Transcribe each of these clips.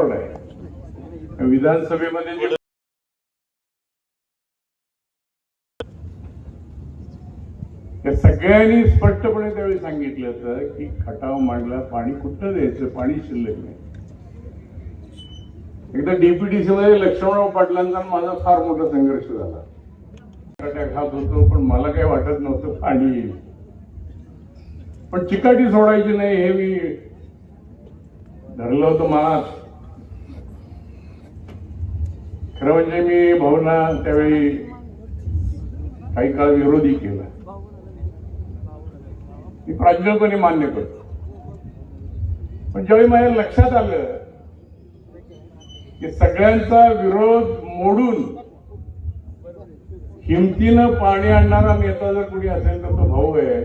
Record आहे. विधानसभेमध्ये जे सगळ्यांनी स्पष्टपणे त्यावेळी सांगितलं होतं की खटाव मांडला पाणी कुठं द्यायचं? पाणी शिल्लक नाही. एकदा डीपीडीसी मध्ये लक्ष्मणराव पाटलांचा माझा फार मोठा संघर्ष झाला. खात होतो पण मला काही वाटत नव्हतं पाणी येईल. पण चिकाटी सोडायची नाही हे मी धरलं होतं मला खरं म्हणजे मी भाऊना त्यावेळी काही काळ विरोधी केला. मी प्रांजळपणे मान्य करतो. पण ज्यावेळी माझ्या लक्षात आलं की सगळ्यांचा विरोध मोडून हिमतीनं पाणी आणणारा नेता जर कुणी असेल तर तो भाऊ आहे.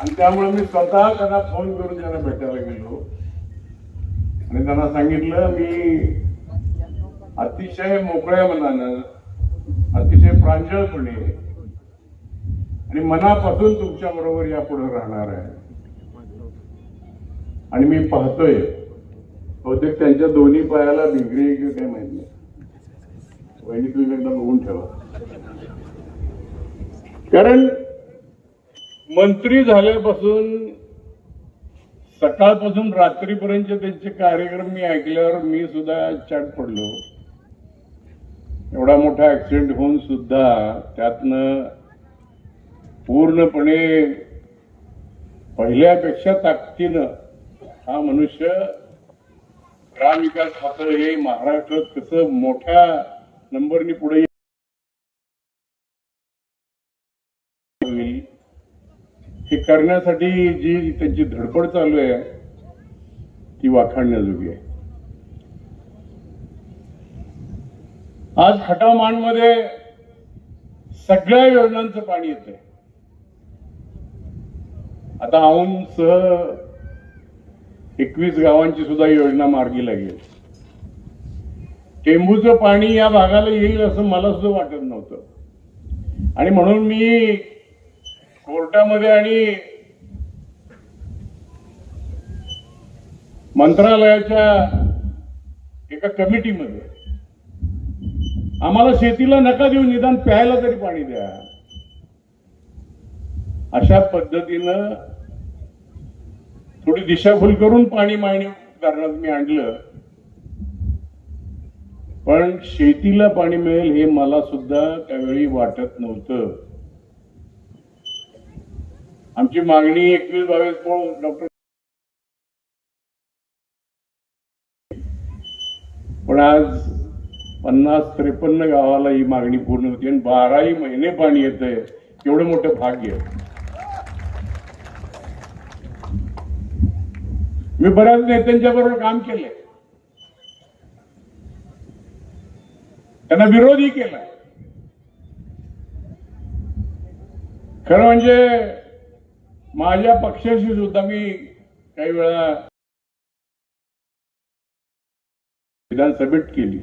आणि त्यामुळे मी स्वतः त्यांना फोन करून त्यांना भेटायला गेलो. आणि त्यांना सांगितलं मी अतिशय मोकळ्या मनानं अतिशय प्रांजळपणे आणि मनापासून तुमच्या बरोबर यापुढे राहणार आहे. आणि मी पाहतोय बहुतेक त्यांच्या दोन्ही पायाला भिंगरी किंवा काही काय माहीत नाही. वहिनी तुम्ही एकदा बघून ठेवा. कारण मंत्री झाल्यापासून सकाळपासून रात्रीपर्यंत त्यांचे कार्यक्रम मी ऐकल्यावर मी सुद्धा चाट पडलो. एवढा मोठा ऍक्सिडेंट होऊन सुद्धा त्यातनं पूर्णपणे पहिल्यापेक्षा ताकदीनं हा मनुष्य ग्रामविकास खातं हे महाराष्ट्रात कसं मोठ्या नंबरनी पुढे येईल हे करण्यासाठी जी त्यांची धडपड चालू आहे ती वाखाणण्याजोगी आहे. आज खटावमध्ये सगळ्या योजनांचं पाणी येतंय. आता सह एकवीस गावांची सुद्धा योजना मार्गी लागेल. टेंबूचं पाणी या भागाला येईल असं मला सुद्धा वाटत नव्हतं. आणि म्हणून मी कोर्टामध्ये आणि मंत्रालयाच्या एका कमिटीमध्ये आम्हाला शेतीला नका देऊ निदान प्यायला तरी पाणी द्या. अशा पद्धतीनं थोडी दिशाभूल करून पाणी मागणी करण्यात मी आणलं. पण शेतीला पाणी मिळेल हे मला सुद्धा त्यावेळी वाटत नव्हतं. आमची मागणी एकवीस बावीस डॉक्टर? पण आज पन्नास त्रेपन्न गावाला ही मागणी पूर्ण होती आणि बाराही महिने पाणी येतंय. एवढं मोठं भाग्य मी बऱ्याच नेत्यांच्या बरोबर काम केलंय. त्यांना विरोधही केला खरं म्हणजे माझ्या पक्षाशी सुद्धा मी काही वेळा विधानसभेत केली.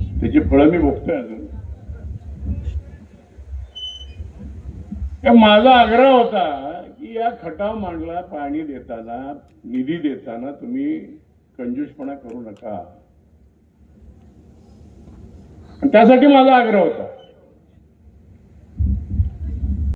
त्याची फळं मी भोगतोय अजून. माझा आग्रह होता की या खटाव मांडला पाणी देताना निधी देताना तुम्ही कंजूसपणा करू नका. त्यासाठी माझा आग्रह होता.